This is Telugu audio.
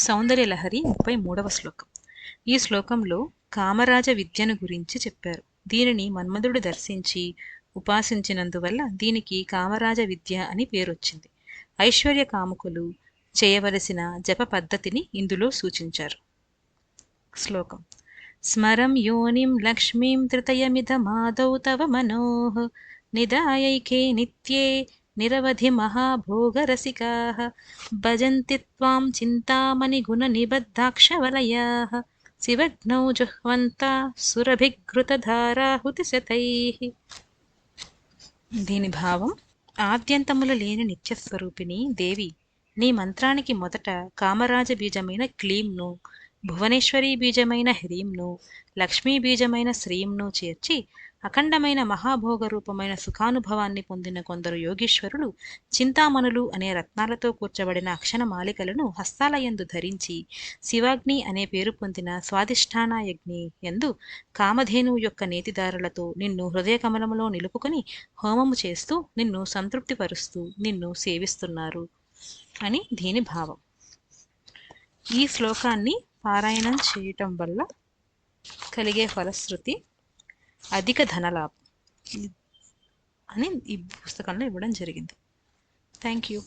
సౌందర్యలహరి ముప్పై మూడవ శ్లోకం. ఈ శ్లోకంలో కామరాజ విద్యను గురించి చెప్పారు. దీనిని మన్మధుడు దర్శించి ఉపాసించినందువల్ల దీనికి కామరాజ విద్య అని పేరొచ్చింది. ఐశ్వర్య కాముకులు చేయవలసిన జప పద్ధతిని ఇందులో సూచించారు. శ్లోకం. స్మరం యోనిం లక్ష్మీం తృతయమిధమాదౌ తవ మనోహ నిదాయైకే నిత్యే నిరవధి మహాభోగరసికాः. భజంతి త్వాం చింతామణి గుణ నిబద్ధాక్షవలయాः. శివగ్నౌ జుహ్వంతా సురభిఘృతధారాహుతి దీని భావం ఆద్యంతములు లేని నిత్యస్వరూపిణి దేవి నీ మంత్రానికి మొదట కామరాజ బీజమైన క్లీంను భువనేశ్వరీ బీజమైన హ్రీంను లక్ష్మీ బీజమైన శ్రీంను చేర్చి అఖండమైన మహాభోగ రూపమైన సుఖానుభవాన్ని పొందిన కొందరు యోగీశ్వరులు చింతామణులు అనే రత్నాలతో కూర్చబడిన అక్షణ మాలికలను హస్తాలయందు ధరించి శివాగ్ని అనే పేరు పొందిన స్వాదిష్టాన యజ్ఞి ఎందు కామధేనువు యొక్క నేతిదారులతో నిన్ను హృదయ కమలములో నిలుపుకొని హోమము చేస్తూ నిన్ను సంతృప్తిపరుస్తూ నిన్ను సేవిస్తున్నారు అని దీని భావం. ఈ శ్లోకాన్ని పారాయణం చేయటం వల్ల కలిగే ఫలశ్రుతి అధిక ధనలాభం. అని ఈ పుస్తకంలో ఇవ్వడం జరిగింది. Thank you